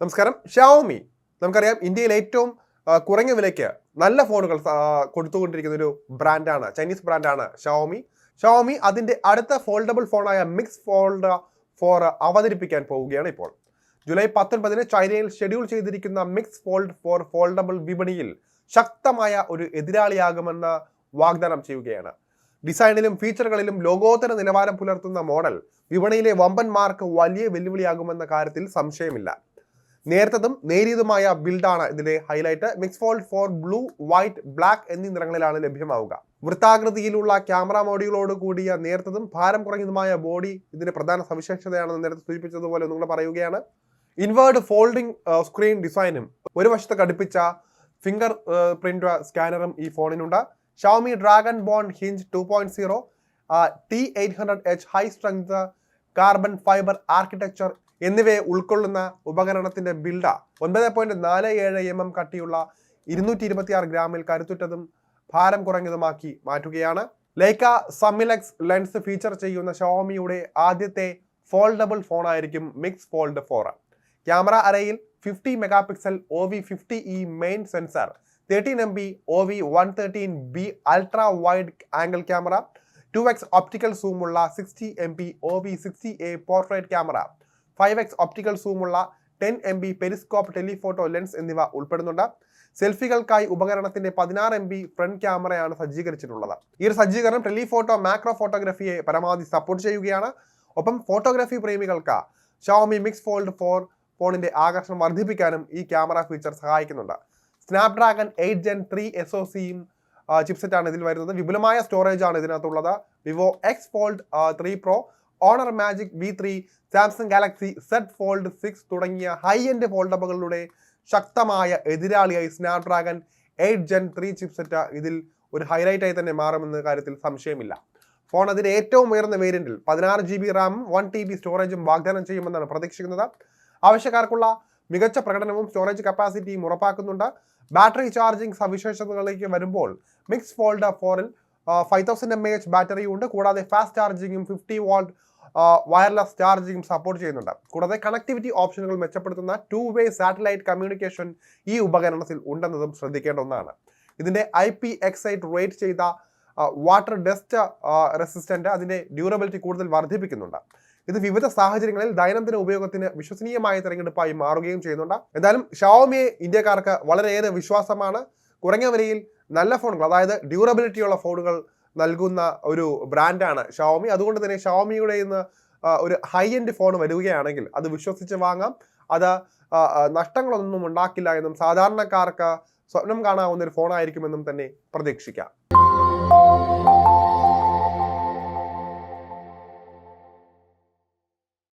നമസ്കാരം. ഷാവോമി നമുക്കറിയാം ഇന്ത്യയിൽ ഏറ്റവും കുറഞ്ഞ വിലയ്ക്ക് നല്ല ഫോണുകൾ കൊടുത്തുകൊണ്ടിരിക്കുന്ന ഒരു ബ്രാൻഡാണ് ചൈനീസ് ബ്രാൻഡാണ് ഷാവോമി ഷാവോമി അതിന്റെ അടുത്ത ഫോൾഡബിൾ ഫോണായ മിക്സ് ഫോൾഡ് ഫോർ അവതരിപ്പിക്കാൻ പോവുകയാണ് ഇപ്പോൾ. ജൂലൈ പത്തൊൻപതിന് ചൈനയിൽ ഷെഡ്യൂൾ ചെയ്തിരിക്കുന്ന മിക്സ് ഫോൾഡ് ഫോർ ഫോൾഡബിൾ വിപണിയിൽ ശക്തമായ ഒരു എതിരാളിയാകുമെന്ന് വാഗ്ദാനം ചെയ്യുകയാണ്. ഡിസൈനിലും ഫീച്ചറുകളിലും ലോകോത്തര നിലവാരം പുലർത്തുന്ന മോഡൽ വിപണിയിലെ വമ്പന്മാർക്ക് വലിയ വെല്ലുവിളിയാകുമെന്ന കാര്യത്തിൽ സംശയമില്ല. നേരത്തതും നേരിയതുമായ ബിൽഡാണ് ഇതിന്റെ highlight Mix Fold four blue white black എന്നീ നിറങ്ങളിലാണ് ലഭ്യമാവുക. വൃത്താകൃതിയിലുള്ള ക്യാമറ മോഡ്യൂളോട് കൂടിയ നേർത്തതും ഭാരം കുറഞ്ഞതുമായ ബോഡി ഇതിന്റെ പ്രധാന സവിശേഷതയാണെന്ന് നേരത്തെ സൂചിപ്പിച്ചതുപോലെ ഒന്നുകൂടെ പറയുകയാണ്. ഇൻവേർഡ് ഫോൾഡിംഗ് സ്ക്രീൻ ഡിസൈനും ഒരു വശത്ത് ഘടിപ്പിച്ച ഫിംഗർ പ്രിന്റ് സ്കാനറും ഈ ഫോണിനുണ്ട്. Xiaomi Dragon Bone hinge two point zero T eight hundred H high strength carbon fibre architecture എന്നിവയെ ഉൾക്കൊള്ളുന്ന ഉപകരണത്തിന്റെ ബിൽഡ ഒൻപത് പോയിന്റ് നാല് ഏഴ് എം എം കട്ടിയുള്ള ഇരുന്നൂറ്റി ഇരുപത്തിയാറ് ഗ്രാമിൽ കരുത്തുറ്റതും ഭാരം കുറഞ്ഞതുമാക്കി മാറ്റുകയാണ്. ലൈക്ക സമിലക്സ് ലെൻസ് ഫീച്ചർ ചെയ്യുന്ന ഷോമിയുടെ ആദ്യത്തെ ഫോൾഡബിൾ ഫോണായിരിക്കും മിക്സ് ഫോൾഡ് ഫോർ ക്യാമറ അറയിൽ fifty megapixel O V fifty E main sensor thirteen M B O V one thirteen B ultra wide angle camera two X optical സൂമുള്ള sixty M P O V sixty A portrait camera five X optical സൂമുള്ള ten M B periscope telephoto lens എന്നിവ ഉൾപ്പെടുന്നുണ്ട്. സെൽഫികൾക്കായി ഉപകരണത്തിന്റെ പതിനാറ് M B friend ക്യാമറയാണ് സജ്ജീകരിച്ചിട്ടുള്ളത്. ഈ ഒരു സജ്ജീകരണം telephoto macro ഫോട്ടോഗ്രാഫിയെ പരമാവധി support ചെയ്യുകയാണ്. ഒപ്പം ഫോട്ടോഗ്രാഫി പ്രേമികൾക്ക് ഷോമി മിക്സ് ഫോൾഡ് ഫോർ ഫോണിന്റെ ആകർഷണം വർദ്ധിപ്പിക്കാനും ഈ ക്യാമറ ഫീച്ചർ സഹായിക്കുന്നുണ്ട്. Snapdragon eight Gen three S O സിയും ചിപ്സെറ്റ് ആണ് ഇതിൽ വരുന്നത്. വിപുലമായ സ്റ്റോറേജ് ആണ് ഇതിനകത്തുള്ളത്. Vivo X Fold three Pro Honor Magic V three Samsung Galaxy Z Fold six തുടങ്ങിയ ഹൈ എൻഡ് ഫോൾഡബുകളുടെ ശക്തമായ എതിരാളിയായി Snapdragon eight Gen three chipset ഇതിൽ ഒരു ഹൈലൈറ്റായി തന്നെ മാറുമെന്ന കാര്യത്തിൽ സംശയമില്ല. ഫോൺ അതിന്റെ ഏറ്റവും ഉയർന്ന വേരിയന്റിൽ പതിനാറ് ജി ബി റാമും വൺ ടി ബി സ്റ്റോറേജും വാഗ്ദാനം ചെയ്യുമെന്നാണ് പ്രതീക്ഷിക്കുന്നത്. ആവശ്യക്കാർക്കുള്ള മികച്ച പ്രകടനവും സ്റ്റോറേജ് കപ്പാസിറ്റിയും ഉറപ്പാക്കുന്നുണ്ട്. ബാറ്ററി ചാർജിംഗ് സവിശേഷതകളിലേക്ക് വരുമ്പോൾ മിക്സ് ഫോൾഡ് ഫോറിൽ five thousand M A H ബാറ്ററിയും ഉണ്ട്. കൂടാതെ ഫാസ്റ്റ് ചാർജിങ്ങും ഫിഫ്റ്റി വോൾട്ട് വയർലെസ് ചാർജിങ്ങും സപ്പോർട്ട് ചെയ്യുന്നുണ്ട്. കൂടാതെ കണക്ടിവിറ്റി ഓപ്ഷനുകൾ മെച്ചപ്പെടുത്തുന്ന ടു വേ സാറ്റലൈറ്റ് കമ്മ്യൂണിക്കേഷൻ ഈ ഉപകരണത്തിൽ ഉണ്ടെന്നതും ശ്രദ്ധിക്കേണ്ട ഒന്നാണ്. ഇതിന്റെ I P X eight rate ചെയ്ത വാട്ടർ ഡസ്റ്റ് റെസിസ്റ്റന്റ് അതിന്റെ ഡ്യൂറബിലിറ്റി കൂടുതൽ വർദ്ധിപ്പിക്കുന്നുണ്ട്. ഇത് വിവിധ സാഹചര്യങ്ങളിൽ ദൈനംദിന ഉപയോഗത്തിന് വിശ്വസനീയമായ തിരഞ്ഞെടുപ്പായി മാറുകയും ചെയ്യുന്നുണ്ട്. എന്തായാലും ഷവോമിയെ ഇന്ത്യക്കാർക്ക് വളരെയേറെ വിശ്വാസമാണ്. കുറഞ്ഞ വിലയിൽ നല്ല ഫോണുകൾ അതായത് ഡ്യൂറബിലിറ്റി ഉള്ള ഫോണുകൾ നൽകുന്ന ഒരു ബ്രാൻഡാണ് ഷവോമി അതുകൊണ്ട് തന്നെ ഷവോമിയുടെ ഇന്ന് ഒരു ഹൈ എൻഡ് ഫോൺ വരികയാണെങ്കിൽ അത് വിശ്വസിച്ച് വാങ്ങാം. അത് നഷ്ടങ്ങളൊന്നും ഉണ്ടാക്കില്ല എന്നും സാധാരണക്കാർക്ക് സ്വപ്നം കാണാവുന്ന ഒരു ഫോണായിരിക്കുമെന്നും തന്നെ പ്രതീക്ഷിക്കാം.